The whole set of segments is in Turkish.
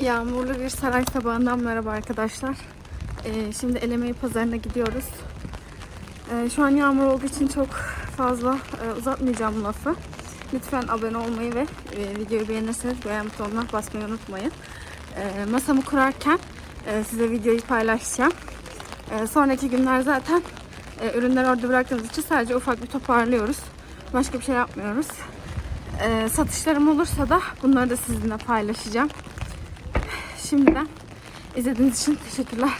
Yağmurlu bir saray sabahından merhaba arkadaşlar. Ee, şimdi Elemeyi pazarına gidiyoruz. Ee, şu an yağmur olduğu için çok fazla e, uzatmayacağım lafı. Lütfen abone olmayı ve e, videoyu beğenirseniz beğen butonuna basmayı unutmayın. Ee, masamı kurarken e, size videoyu paylaşacağım. Ee, sonraki günler zaten e, ürünleri orada bıraktığımız için sadece ufak bir toparlıyoruz. Başka bir şey yapmıyoruz. Ee, satışlarım olursa da bunları da sizinle paylaşacağım. Şimdiden izlediğiniz için teşekkürler.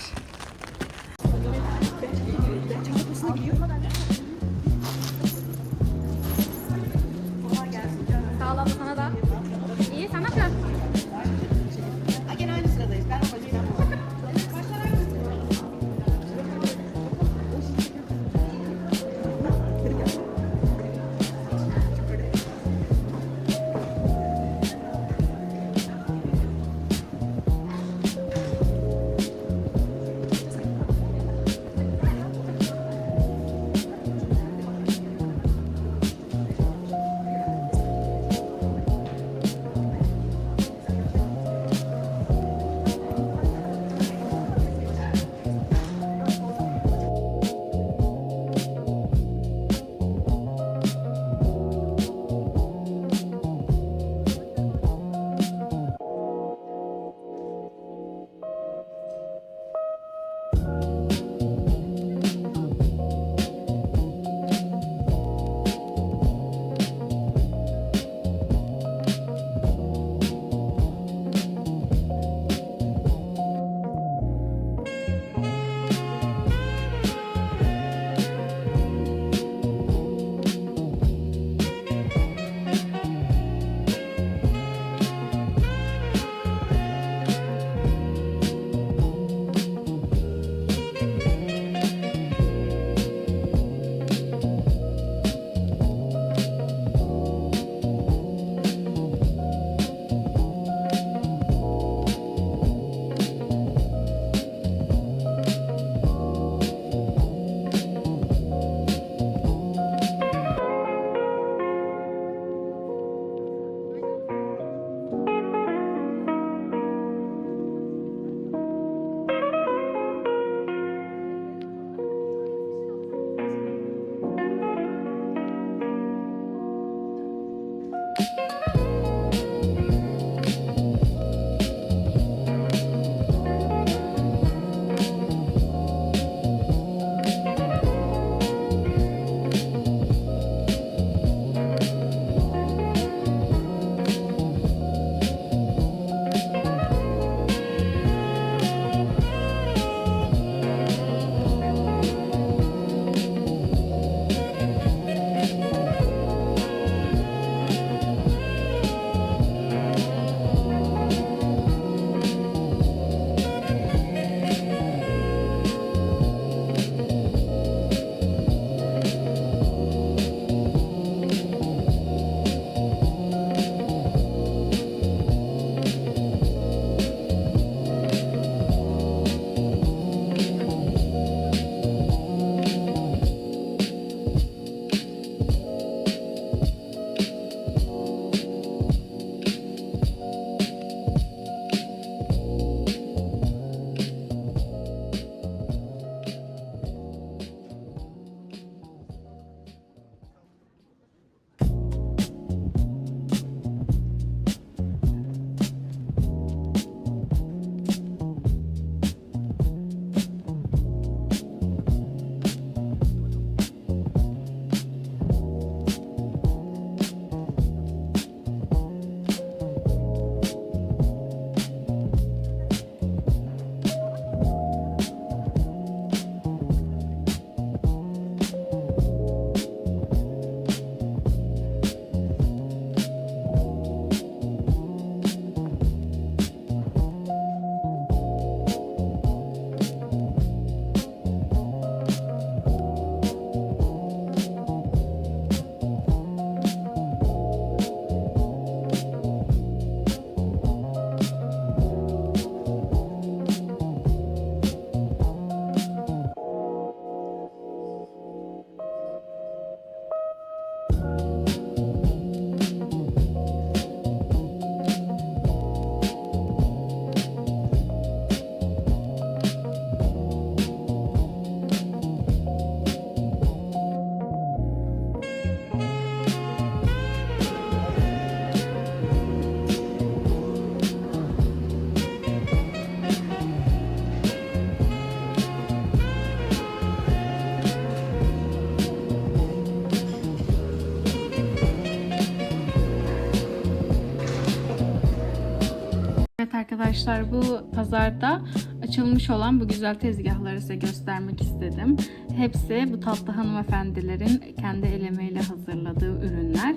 Arkadaşlar bu pazarda açılmış olan bu güzel tezgahları size göstermek istedim. Hepsi bu tatlı hanımefendilerin kendi el emeğiyle hazırladığı ürünler.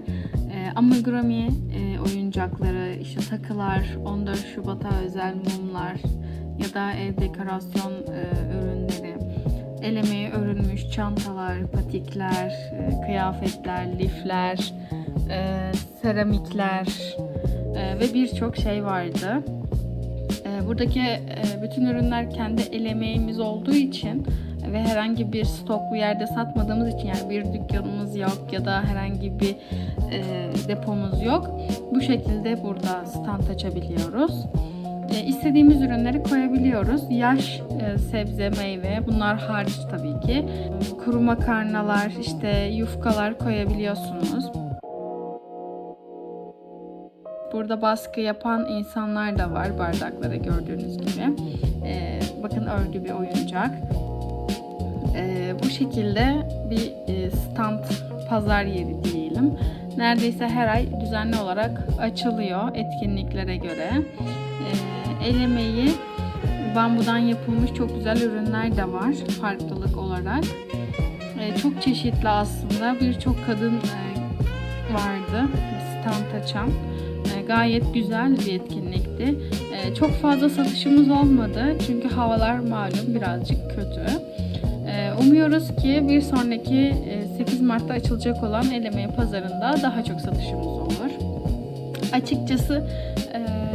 Ee, amigurumi e, oyuncakları, işte takılar, 14 Şubat'a özel mumlar ya da ev dekorasyon e, ürünleri, el emeği örülmüş çantalar, patikler, e, kıyafetler, lifler, e, seramikler e, ve birçok şey vardı. E, buradaki e, bütün ürünler kendi el emeğimiz olduğu için ve herhangi bir stok bu yerde satmadığımız için yani bir dükkanımız yok ya da herhangi bir e, depomuz yok. Bu şekilde burada stand açabiliyoruz. E, istediğimiz ürünleri koyabiliyoruz. Yaş sebze, meyve bunlar hariç tabii ki. Kuru makarnalar, işte yufkalar koyabiliyorsunuz. Burada baskı yapan insanlar da var bardaklara gördüğünüz gibi. E, bakın örgü bir oyuncak. E, bu şekilde bir e, stand pazar yeri diyelim. Neredeyse her ay düzenli olarak açılıyor etkinliklere göre. E, el emeği bambudan yapılmış çok güzel ürünler de var farklılık olarak. E, çok çeşitli aslında birçok kadın e, vardı stand açan. E, gayet güzel bir etkinlikti. E, çok fazla satışımız olmadı çünkü havalar malum birazcık kötü. E, umuyoruz ki bir sonraki e, 8 Mart'ta açılacak olan El Emeği Pazarında daha çok satışımız olur. Açıkçası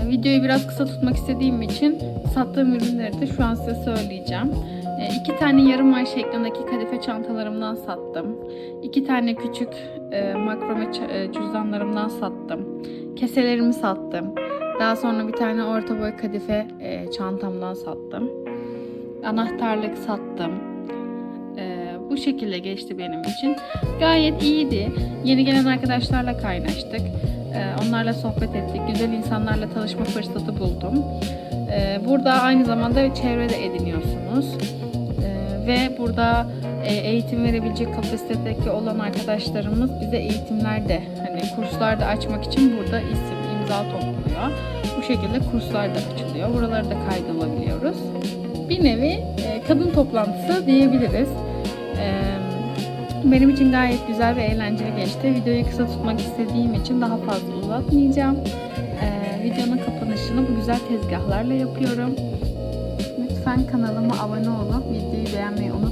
videoyu biraz kısa tutmak istediğim için sattığım ürünleri de şu an size söyleyeceğim. E, iki tane yarım ay şeklindeki kadife çantalarımdan sattım. İki tane küçük e, makrome e, cüzdanlarımdan sattım. Keselerimi sattım. Daha sonra bir tane orta boy kadife e, çantamdan sattım. Anahtarlık sattım. E, bu şekilde geçti benim için. Gayet iyiydi. Yeni gelen arkadaşlarla kaynaştık. E, onlarla sohbet ettik. Güzel insanlarla tanışma fırsatı buldum. E, burada aynı zamanda çevrede ediniyorsunuz. Ve burada e, eğitim verebilecek kapasitedeki olan arkadaşlarımız bize eğitimler de hani kurslar açmak için burada isim, imza topluyor. Bu şekilde kurslar da açılıyor. Buraları da kaydolabiliyoruz. Bir nevi e, kadın toplantısı diyebiliriz. E, benim için gayet güzel ve eğlenceli geçti. Videoyu kısa tutmak istediğim için daha fazla uzatmayacağım. Videonun kapanışını bu güzel tezgahlarla yapıyorum. Lütfen kanalıma abone olup videoyu beğenmeyi unutmayın.